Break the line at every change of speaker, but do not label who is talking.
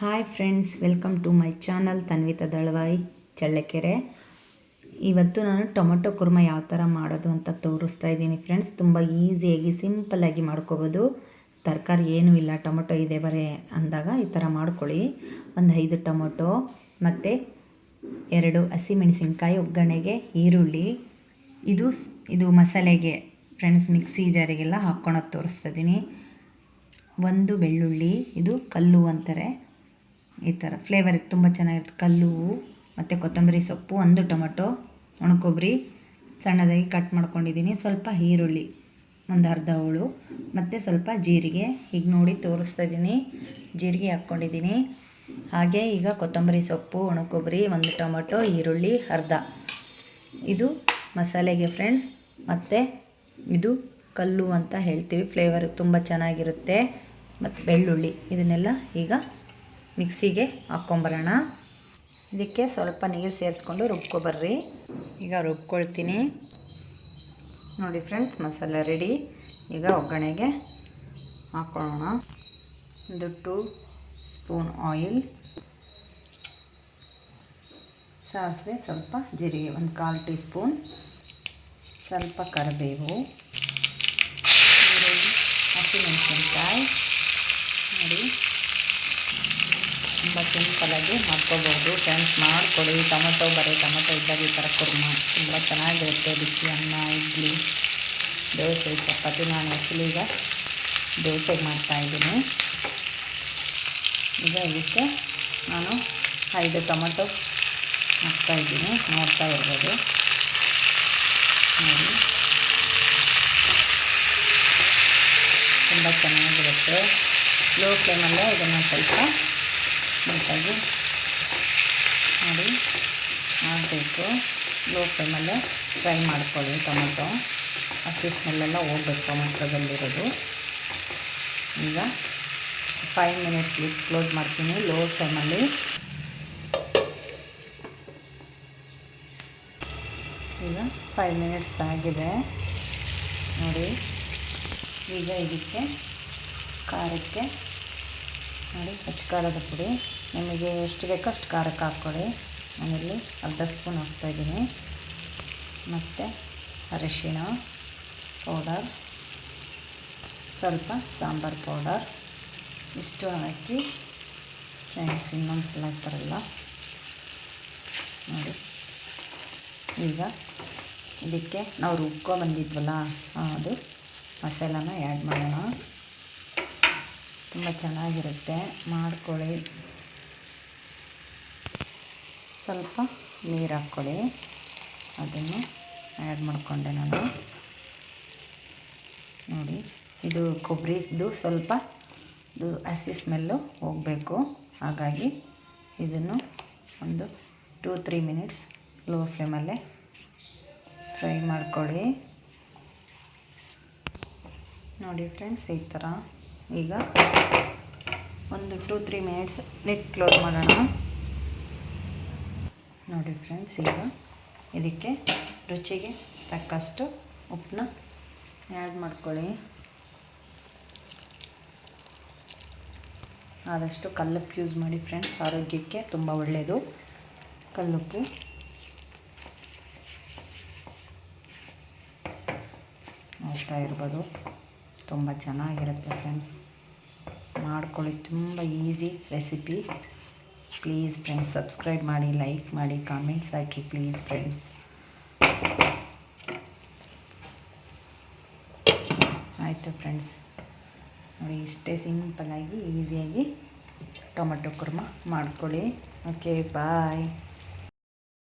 Hi friends welcome to my channel Tanvitha Dalavayi Challakere ಇವತ್ತು ನಾನು tomato kurma ಯಾವ ಥರ ಮಾಡೋದು ಅಂತ ತೋರಿಸ್ತಾ ಇದ್ದೀನಿ ಫ್ರೆಂಡ್ಸ್ ತುಂಬ ಈಸಿಯಾಗಿ ಸಿಂಪಲ್ಲಾಗಿ ಮಾಡ್ಕೋಬೋದು. ತರಕಾರಿ ಏನೂ ಇಲ್ಲ, ಟೊಮೊಟೊ ಇದೆ ಬರೇ ಅಂದಾಗ ಈ ಥರ ಮಾಡ್ಕೊಳ್ಳಿ. ಒಂದು ಐದು ಟೊಮೊಟೊ, ಮತ್ತು ಎರಡು ಹಸಿಮೆಣಸಿನ್ಕಾಯಿ, ಒಗ್ಗರಣೆಗೆ ಈರುಳ್ಳಿ. ಇದು ಇದು ಮಸಾಲೆಗೆ ಫ್ರೆಂಡ್ಸ್ ಮಿಕ್ಸಿ ಜಾರಿಗೆಲ್ಲ ಹಾಕ್ಕೊಳೋದು ತೋರಿಸ್ತಾ ಇದ್ದೀನಿ. ಒಂದು ಬೆಳ್ಳುಳ್ಳಿ, ಇದು ಕಲ್ಲು ಅಂತಾರೆ. ಈ ಥರ ಫ್ಲೇವರಿಗೆ ತುಂಬ ಚೆನ್ನಾಗಿರುತ್ತೆ. ಕಲ್ಲು, ಮತ್ತು ಕೊತ್ತಂಬರಿ ಸೊಪ್ಪು, ಒಂದು ಟೊಮೊಟೊ ಒಣಕೊಬ್ಬರಿ ಸಣ್ಣದಾಗಿ ಕಟ್ ಮಾಡ್ಕೊಂಡಿದ್ದೀನಿ. ಸ್ವಲ್ಪ ಈರುಳ್ಳಿ, ಒಂದು ಅರ್ಧ ಹೋಳು, ಮತ್ತು ಸ್ವಲ್ಪ ಜೀರಿಗೆ. ಈಗ ನೋಡಿ ತೋರಿಸ್ತಾ ಇದ್ದೀನಿ. ಜೀರಿಗೆ ಹಾಕ್ಕೊಂಡಿದ್ದೀನಿ. ಹಾಗೆ ಈಗ ಕೊತ್ತಂಬರಿ ಸೊಪ್ಪು ಒಣಕೊಬ್ಬರಿ ಒಂದು ಟೊಮಟೊ, ಈರುಳ್ಳಿ, ಅರ್ಧ. ಇದು ಮಸಾಲೆಗೆ ಫ್ರೆಂಡ್ಸ್ ಮತ್ತು ಇದು ಕಲ್ಲು ಅಂತ ಹೇಳ್ತೀವಿ. ಫ್ಲೇವರ್ ತುಂಬ ಚೆನ್ನಾಗಿರುತ್ತೆ. ಮತ್ತು ಬೆಳ್ಳುಳ್ಳಿ, ಇದನ್ನೆಲ್ಲ ಈಗ ಮಿಕ್ಸಿಗೆ ಹಾಕ್ಕೊಂಬರೋಣ. ಇದಕ್ಕೆ ಸ್ವಲ್ಪ ನೀರು ಸೇರಿಸ್ಕೊಂಡು ರುಬ್ಕೊಬರ್ರಿ. ಈಗ ರುಬ್ಕೊಳ್ತೀನಿ. ನೋಡಿ ಫ್ರೆಂಡ್ಸ್, ಮಸಾಲೆ ರೆಡಿ. ಈಗ ಒಗ್ಗರಣೆಗೆ ಹಾಕ್ಕೊಳ್ಳೋಣ. ಒಂದು ಟೂ ಸ್ಪೂನ್ ಆಯಿಲ್. ಸಾಸಿವೆ ಸ್ವಲ್ಪ ಜೀರಿಗೆ, ಒಂದು ಕಾಲು ಟೀ ಸ್ಪೂನ್ ಸ್ವಲ್ಪ ಕರಿಬೇವು. ಹಸಿಮೆಣಸಿನ್ಕಾಯಿ ನೋಡಿ. ತುಂಬ ಸಿಂಪಲಾಗಿ ಮಾಡ್ಕೋಬೋದು ಫ್ರೆಂಡ್ಸ್ ಮಾಡಿಕೊಡಿ. ಟೊಮೊಟೊ, ಬರೀ ಟೊಮೊಟೊ ಇದ್ದಾಗ ಈ ಥರ ಕುರ್ಮ. ತುಂಬ ಚೆನ್ನಾಗಿರುತ್ತೆ ಬಿಸಿ ಅನ್ನ, ಇಡ್ಲಿ, ದೋಸೆ, ಚಪಾತಿ. ನಾನು ಆ್ಯಕ್ಚುಲಿ ಈಗ ದೋಸೆಗೆ ಮಾಡ್ತಾಯಿದ್ದೀನಿ ಈಗ ಇದಕ್ಕೆ ನಾನು ಐದು ಟೊಮೊಟೊ ಹಾಕ್ತಾಯಿದ್ದೀನಿ ನೋಡ್ತಾ ಇರ್ಬೋದು. ನೋಡಿ. ತುಂಬ ಚೆನ್ನಾಗಿರುತ್ತೆ. ಲೋ ಫ್ಲೇಮಲ್ಲೇ ಇದನ್ನು ಸ್ವಲ್ಪ ನೀಟಾಗಿ ನೋಡಿ, ಮಾಡಬೇಕು. ಲೋ ಫ್ಲೇಮಲ್ಲೇ ಫ್ರೈ ಮಾಡ್ಕೊಳ್ಳಿ ಟೊಮೆಟೊ. ಹಸಿ ಸ್ಮೆಲ್ಲೆಲ್ಲ ಹೋಗ್ಬೇಕು ಟೊಮೆಟೊದಲ್ಲಿರೋದು. ಈಗ ಫೈವ್ ಮಿನಿಟ್ಸ್ ಲಿಟ್ ಕ್ಲೋಸ್ ಮಾಡ್ತೀನಿ ಲೋ ಫ್ಲೇಮಲ್ಲಿ. ಈಗ ಫೈವ್ ಮಿನಿಟ್ಸ್ ಆಗಿದೆ. ನೋಡಿ, ಈಗ ಇದಕ್ಕೆ ಖಾರಕ್ಕೆ, ನೋಡಿ ಖಾರದ ಪುಡಿ. ನಿಮಗೆ ಎಷ್ಟು ಬೇಕೋ ಅಷ್ಟು ಖಾರಕ್ಕೆ ಹಾಕ್ಕೊಳ್ಳಿ. ನಾನಿಲ್ಲಿ ಅರ್ಧ ಸ್ಪೂನ್ ಹಾಕ್ತಾಯಿದ್ದೀನಿ ಮತ್ತು ಅರಿಶಿನ ಪೌಡರ್, ಸ್ವಲ್ಪ ಸಾಂಬಾರು ಪೌಡರ್. ಇಷ್ಟು ಹಾಕಿ ಫ್ರೆಂಡ್ಸ್ ಇನ್ನೊಂದು ಸಲ ಹಾಕ್ತಾರಲ್ಲ ನೋಡಿ. ಈಗ ಇದಕ್ಕೆ ನಾವು ರುಬ್ಕೊ ಬಂದಿದ್ವಲ್ಲ ಅದು ಮಸಾಲಾನ ಆ್ಯಡ್ ಮಾಡೋಣ. ತುಂಬ ಚೆನ್ನಾಗಿರುತ್ತೆ. ಮಾಡ್ಕೊಳ್ಳಿ. ಸ್ವಲ್ಪ ನೀರು ಹಾಕ್ಕೊಳ್ಳಿ. ಅದನ್ನು ಆ್ಯಡ್ ಮಾಡಿಕೊಂಡೆ ನಾನು. ನೋಡಿ, ಇದು ಕೊಬ್ಬರಿದು ಸ್ವಲ್ಪ ಇದು ಹಸಿ ಸ್ಮೆಲ್ಲು ಹೋಗಬೇಕು. ಹಾಗಾಗಿ ಇದನ್ನು ಒಂದು ಟೂ ತ್ರೀ ಮಿನಿಟ್ಸ್ ಲೋ ಫ್ಲೇಮಲ್ಲೇ ಫ್ರೈ ಮಾಡ್ಕೊಳ್ಳಿ. ನೋಡಿ ಫ್ರೆಂಡ್ಸ್ ಈ ಥರ. ಈಗ ಒಂದು two three minutes lid close ಮಾಡೋಣ. ನೋಡಿ ಫ್ರೆಂಡ್ಸ್, ಈಗ ಇದಕ್ಕೆ ರುಚಿಗೆ ತಕ್ಕಷ್ಟು ಉಪ್ಪನ್ನ ಆ್ಯಡ್ ಮಾಡ್ಕೊಳ್ಳಿ. ಆದಷ್ಟು ಕಲ್ಲುಪ್ಪು ಯೂಸ್ ಮಾಡಿ ಫ್ರೆಂಡ್ಸ್, ಆರೋಗ್ಯಕ್ಕೆ ತುಂಬ ಒಳ್ಳೆಯದು ಕಲ್ಲುಪ್ಪು. ನೋಡ್ತಾ ಇರ್ಬೋದು, ತುಂಬ ಚೆನ್ನಾಗಿರುತ್ತೆ ಫ್ರೆಂಡ್ಸ್. ಮಾಡ್ಕೊಳ್ಳಿ, ತುಂಬ easy recipe please friends subscribe ಮಾಡಿ ಲೈಕ್ ಮಾಡಿ ಕಾಮೆಂಟ್ಸ್ ಹಾಕಿ ಪ್ಲೀಸ್ ಫ್ರೆಂಡ್ಸ್ ಆಯಿತು ಫ್ರೆಂಡ್ಸ್ ನೋಡಿ, ಇಷ್ಟೇ ಸಿಂಪಲ್ಲಾಗಿ ಈಸಿಯಾಗಿ ಟೊಮೆಟೊ ಕುರ್ಮ ಮಾಡ್ಕೊಳ್ಳಿ. Okay bye